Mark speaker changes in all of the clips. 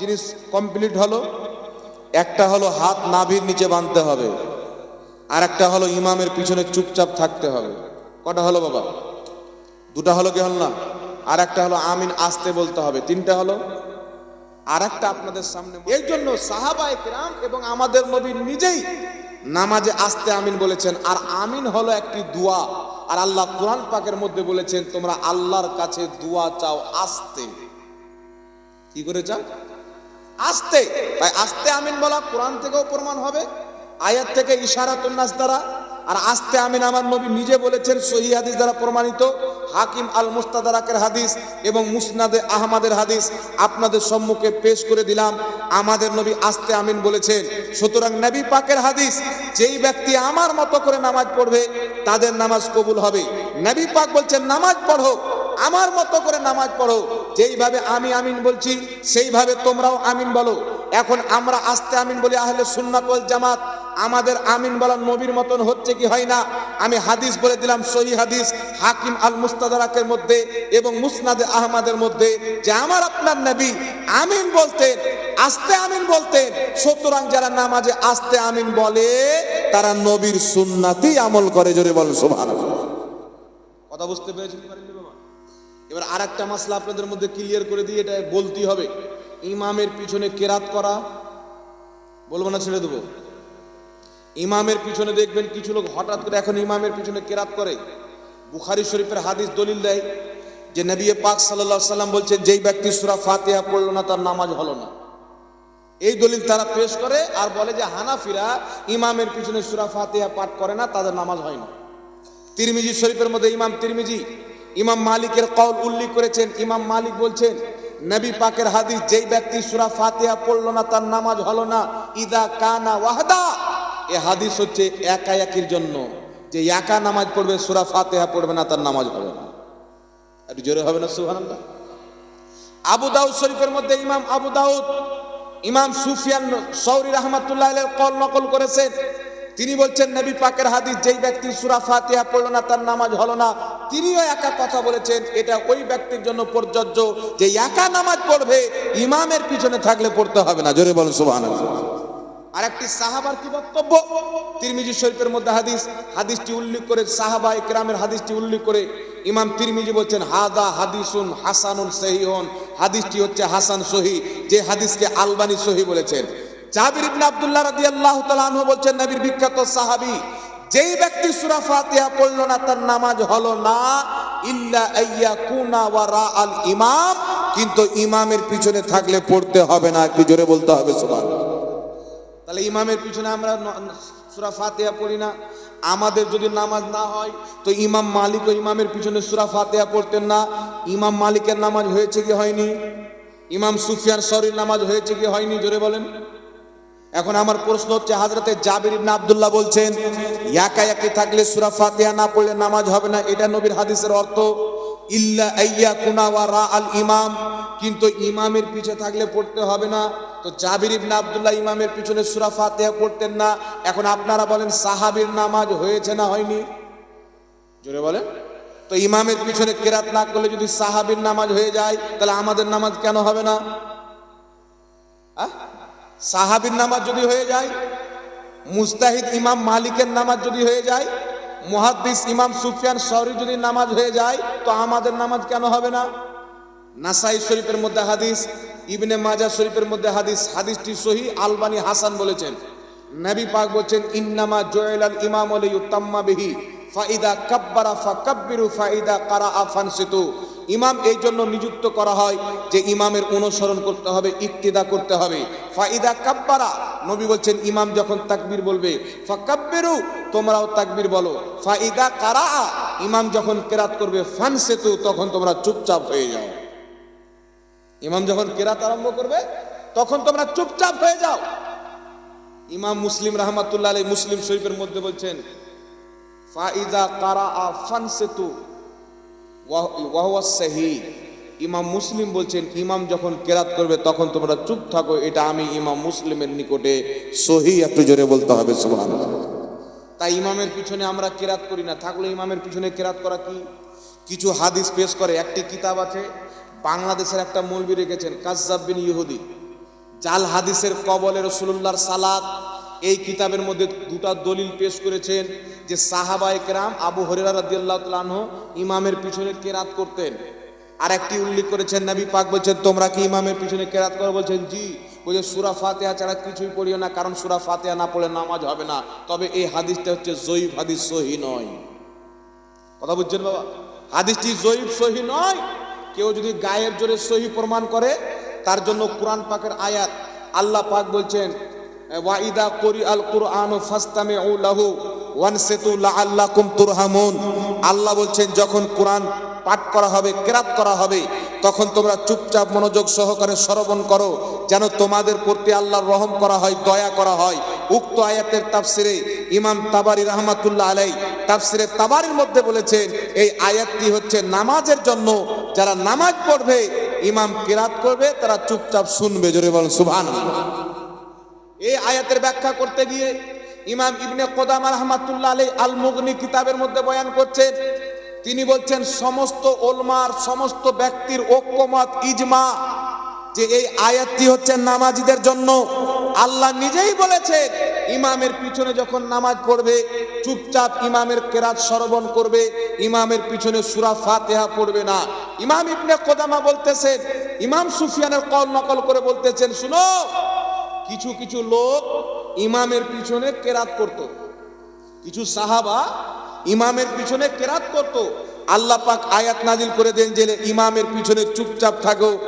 Speaker 1: জিনিস কমপ্লিট হলো, একটা হলো হাত নাভির নিচে বাঁধতে হবে, আর একটা হলো ইমামের পিছনে চুপচাপ থাকতে হবে। কটা হলো বাবা? দুটা হলো কি হল না? আর একটা হলো আমিন আসতে বলতে হবে। তিনটা হলো? আর একটা আপনাদের সামনে এই জন্য সাহাবা একরাম এবং আমাদের নবী নিজেই নামাজে আসতে আমিন বলেছেন, আর আমিন হলো একটি দোয়া। আর আল্লাহ কোরআন পাকের মধ্যে বলেছেন, তোমরা আল্লাহর কাছে দোয়া চাও আসতে। কি করে চান আসতে। তাই আসতে আমিন বলা কোরআন থেকেও প্রমাণ হবে, আয়াত থেকে ইশারাতুন নাস দ্বারা। আর আস্তে আমিন আমার নবী নিজে বলেছেন, সহি হাদিস দ্বারা প্রমাণিত, হাকিম আল মুস্তাদারাকের হাদিস এবং মুসনাদে আহমাদের হাদিস আপনাদের সম্মুখে পেশ করে দিলাম। আমাদের নবী আস্তে আমিন বলেছেন, সুতরাং নবী পাকের হাদিস, যেই ব্যক্তি আমার মতো করে নামাজ পড়বে, তাদের নামাজ কবুল হবে। নবী পাক বলছেন, নামাজ পড়ো, আমার মতো করে নামাজ পড়ো। যেইভাবে আমি আমিন বলছি, সেইভাবে তোমরাও আমিন বলো। এখন আমরা আস্তে আমিন বলি, আহলে সুন্নাত ওয়াল জামাত, আমাদের আমিন বলা নবীর মতন হচ্ছে কি হয় না? আমি হাদিস বলে দিলাম, সহি হাদিস, হাকিম আল মুস্তাদারাকের মধ্যে এবং মুসনাদে আহমাদের মধ্যে, যে আমার আপনার নবী আমিন বলতেন, আস্তে আমিন বলতেন, সুতরাং যারা নামাজে আস্তে আমিন বলে, তারা নবীর সুন্নাতেই আমল করে, জোরে বল সুবহানাল্লাহ। কথা বুঝতে পেরেছেন এবার আর একটা মাসলা আপনাদের মধ্যে ক্লিয়ার করে দিয়ে এটা বলতেই হবে। ইমামের পিছনে কেরাত করা, বলব না ছেড়ে দেবো। ইমামের পিছনে দেখবেন কিছু লোক হঠাৎ করে এখন ইমামের পিছনে কেরাত করে। বুখারি শরীফের হাদিস দলিল দেয় যে নবী পাক সাল্লাহ সাল্লাম বলছে যেই ব্যক্তি সুরা ফাতিহা পড়ল না, তার নামাজ হলো না। এই দলিল তারা পেশ করে আর বলে যে হানাফিরা ইমামের পিছনে সুরা ফাতিহা পাঠ করে না, তাদের নামাজ হয় না। তিরমিজি শরীফের মধ্যে ইমাম তিরমিজি ইমাম মালিকের কল উল্লেখ করেছেন, ইমাম মালিক বলছেন, নবী পাকের হাদিস, যেই ব্যক্তি সুরা ফাতিহা পড়ল না, তার নামাজ হলো না। ইদা কানা ওয়াহদা। এ হাদিস হচ্ছে একা একির জন্য। যে একা নামাজ পড়বে, সুরা ফাতিহা পড়বে না, তার নামাজ হবে না। একটু জোরে হবে না, সুবহানাল্লাহ? আবু দাউদ শরীফের মধ্যে ইমাম আবু দাউদ, ইমাম সুফিয়ান সৌরি রহমাতুল্লাহ কল নকল করেছেন তিনি বলছেন, নবী পাকের হাদিস, যেই ব্যক্তি সুরা ফাতিহা পড়ল না, তার নামাজ হলো না। তিনিও একা কথা বলেছেন, এটা ওই ব্যক্তির জন্য প্রযোজ্য যে একা নামাজ পড়বে, ইমামের পিছনে থাকলে পড়তে হবে না। জোরে বলুন, সুবহানাল্লাহ। আর একটি সাহাবার কি বক্তব্য? তিরমিজি শরীফের মধ্যে হাদিস, হাদিসটি উল্লেখ করে সাহাবা ইকরামের হাদিসটি উল্লেখ করে ইমাম তিরমিজি বলছেন, হাদা হাদিসুন হাসানুন সহিহন। হাদিসটি হচ্ছে হাসান সহি, যে হাদিসকে আলবানি সহি বলেছেন। জাবির ইবনে আব্দুল্লাহ রাদিয়াল্লাহু তাআলা আনহু বলছেন, নবীর বিখ্যাত সাহাবী, যেই ব্যক্তি সূরা ফাতিহা পড়ল না, তার নামাজ হলো না, ইল্লা আইয়াকুনা ওয়া রাআল ইমাম, কিন্তু ইমামের পিছনে থাকলে পড়তে হবে না, একটু জোরে বলতে হবে, সুবহানাল্লাহ। তাহলে ইমামের পিছনে আমরা সুরা ফাতেহা পড়ি না, আমাদের যদি নামাজ না হয়, তো ইমাম মালিক ও ইমামের পিছনে সুরা ফাতেহা পড়তেন না, ইমাম মালিকের নামাজ হয়েছে কি হয়নি? ইমাম সুফিয়ান শরীর নামাজ হয়েছে কি হয়নি? জোরে বলেন। এখন আমার প্রশ্ন হচ্ছে, হাজরতে জাবির ইবনে আব্দুল্লাহ বলছেন, একা একে থাকলে সুরা ফাতিহা না পড়লে নামাজ হবে না, এটা নবীর হাদিসের অর্থ। ইল্লা আইয়া কুনা ওয়া রা আল ইমাম, কিন্তু ইমামের পিছে থাকলে পড়তে হবে না। তো জাবির ইবনে আব্দুল্লাহ ইমামের পিছনে সুরা ফাতিহা পড়তেন না। এখন আপনারা বলেন, সাহাবীর নামাজ হয়েছে না হয়নি? জোরে বলেন। তো ইমামের পিছনে কেরাত না করলে যদি সাহাবীর নামাজ হয়ে যায়, তাহলে আমাদের নামাজ কেন হবে না? আহ? সাহাবীর নামাজ যদি হয়ে যায়, মুস্তাহিদ ইমাম মালিকের নামাজ যদি হয়ে যায়, মুহাদ্দিস ইমাম সুফিয়ান সরি যদি নামাজ হয়ে যায়, তো আমাদের নামাজ কেন হবে না? নাসাই শরীফের মধ্যে হাদিস, ইবনে মাজা শরীফের মধ্যে হাদিস, হাদিসটি সহি আলবানি হাসান বলেছেন। নবী পাক বলছেন, ইন্নামা জয়লাল ইমাম আলী উত্তাম্মা বিহি, ফাইদা কাব্বারা ফাকাব্বিরু, ফাইদা কারা ফানসিতু। ইমাম এই জন্য নিযুক্ত করা হয় যে ইমামের অনুসরণ করতে হবে, ইক্তিদা করতে হবে। ফাইদা কাব্বারা, নবী বলছেন, ইমাম যখন তাকবীর বলবে, ফাকাব্বিরু, তোমরাও তাকবীর বলো। ফাইদা কারা ইমাম যখন কেরাত করবে ফান সেতু তখন তোমরা চুপচাপ হয়ে যাও। ইমাম যখন কেরাত আরম্ভ করবে, তখন তোমরা চুপচাপ হয়ে যাও। ইমাম মুসলিম রহমাতুল্লাহ মুসলিম শরীফের মধ্যে বলছেন, ফাইদা কারা ফানসিতু ওয়াহুয়া সাহি ইমাম মুসলিম বলছেন, ইমাম যখন কেরাত করবে, তখন তোমরা চুপ থাকো, এটা আমি ইমাম মুসলিমের নিকটে সহি একটু জোরে বলতে হবে, সুবহানাল্লাহ। তাই ইমামের পিছনে আমরা কেরাত করি না। থাকলে ইমামের পিছনে কেরাত করা কি? কিছু হাদিস পেশ করে, একটি কিতাব আছে, বাংলাদেশের একটা মৌলবি রেখেছেন, কাজ্জাব বিন ইহুদি। জাল হাদিসের কবলের রসুল্লাহর সালাত এই কিতাবের মধ্যে দুটা দলিল পেশ করেছেন যে সাহাবাই কেরাম আবু হরিরা রাদিয়াল্লাহু ইমামের পিছনে কেরাত করতেন। আর একটি উল্লেখ করেছেন, নবী পাক বলছেন, তোমরা কি ইমামের পিছনে কেরাত করো? বলছেন, জি, বলছে, সুরা ফাতেহা ছাড়া কিছুই পড়িও না, কারণ সুরা ফাতেহা না পড়লে নামাজ হবে না। তবে এই হাদিসটা হচ্ছে জয়ীফ হাদিস, সহি নয়। কথা বুঝছেন বাবা? হাদিসটি জয়ীফ, সহি নয়। কেউ যদি গায়ের জোরে সহি প্রমাণ করে, তার জন্য কোরআন পাকের আয়াত, আল্লাহ পাক বলছেন ওয়াইদা করি আল কুরআন ফাস্তামে লাহু ওয়ানসিতু লাআল্লাকুম তুরহামুন। আল্লাহ বলছেন, যখন কোরআন পাঠ করা হবে, কেরাত করা হবে, তখন তোমরা চুপচাপ মনোযোগ সহকারে শ্রবণ করো, যেন তোমাদের প্রতি আল্লাহর রহম করা হয়, দয়া করা হয়। উক্ত আয়াতের তাফসিরে ইমাম তাবারি রহমাতুল্লাহ আলাই তাফসিরে তাবারির মধ্যে বলেছেন, এই আয়াতটি হচ্ছে নামাজের জন্য, যারা নামাজ পড়বে, ইমাম কিরাত করবে, তারা চুপচাপ শুনবে। জোরে বলেন, সুবহানাল্লাহ। এই আয়াতের ব্যাখ্যা করতে গিয়ে ইমাম ইবনে কোদামা রহমাতুল্লাহ আলাই আল মুগনি কিতাবের মধ্যে বয়ান করছেন তিনি বলছেন, সমস্ত ওলমার সমস্ত ব্যক্তির ঐক্যমত, ইজমা, যে এই আয়াতটি হচ্ছে নামাজিদের জন্য, আল্লাহ নিজেই বলেছে, ইমামের পিছনে যখন নামাজ পড়বে, চুপচাপ ইমামের কেরাত শ্রবণ করবে, ইমামের পিছনে সুরা ফাতেহা পড়বে না। ইমাম ইবনে কোদামা বলতেছেন, ইমাম সুফিয়ানের কল নকল করে বলতেছেন, শুনো কিছু কিছু লোক ইমামের পিছনে কেরাত করত। কিছু সাহাবা ইমামের পিছনে কেরাত করত। আল্লাহ পাক আয়াত নাজিল করে দেন যে, ইমামের পিছনে চুপচাপ থাকো,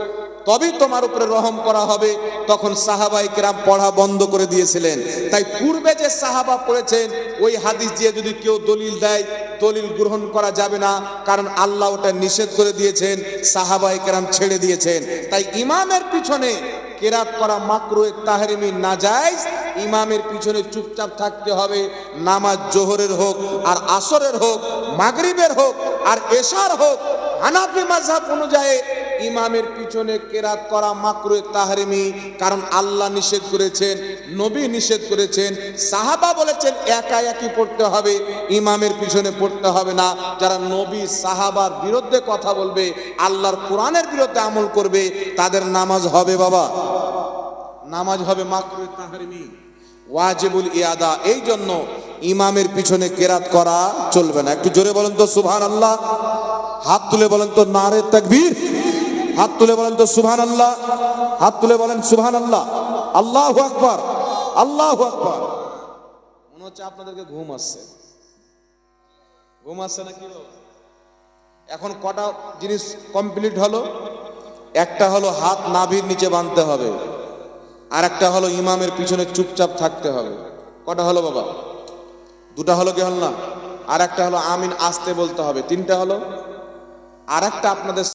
Speaker 1: তবেই তোমার উপরে রহম করা হবে। তখন সাহাবাই কেরাম পড়া বন্ধ করে দিয়েছিলেন। তাই পূর্বে যে সাহাবা পড়েছেন, ওই হাদিস দিয়ে যদি কেউ দলিল দেয়, দলিল গ্রহণ করা যাবে না। কারণ আল্লাহ ওটা নিষেধ করে দিয়েছেন সাহাবাই কেরাম ছেড়ে দিয়েছেন। তাই ইমামের পিছনে কেরাত করা মাকরু তাহরিমি নাজাইজ ইমামের পিছনে চুপচাপ থাকতে হবে। নামাজ জোহরের হোক আর আসরের হোক, মাগরিবের হোক আর এশার হোক, হানাফি মাযহাব অনুযায়ী ইমামের পিছনে কেরাত করা মাকরু তাহরিমি, কারণ আল্লাহ নিষেধ করেছেন, নবী নিষেধ করেছেন, সাহাবা বলেছেন, একা একই পড়তে হবে, ইমামের পিছনে পড়তে হবে না। যারা নবী, সাহাবার বিরুদ্ধে কথা বলবে, আল্লাহর কোরআনের বিরুদ্ধে আমল করবে, তাদের নামাজ হবে বাবা। নামাজ হবে মাকরু তাহরিমি ওয়াজিবুল ইয়াদা, এই জন্য ইমামের পিছনে কেরাত করা চলবে না। একটু জোরে বলেন তো সুবহান আল্লাহ হাত তুলে বলেন তো নারে তাকবীর। হাত তুলে বলেন তো সুবহান আল্লাহ হাত তুলে বলেন সুবহান আল্লাহ আল্লাহু আকবার। আল্লাহু আকবার। মনে হচ্ছে আপনাদেরকে ঘুম আসছে। ঘুম আসছে নাকি বাবা? এখন কটা জিনিস কমপ্লিট হলো? একটা হলো হাত নাভির নিচে বাঁধতে হবে। আর একটা হলো ইমামের পিছনে চুপচাপ থাকতে হবে। কটা হলো বাবা? দুটা হলো কি হল না? আর একটা হলো আমিন আসতে বলতে হবে। তিনটা হলো? আর একটা আপনাদের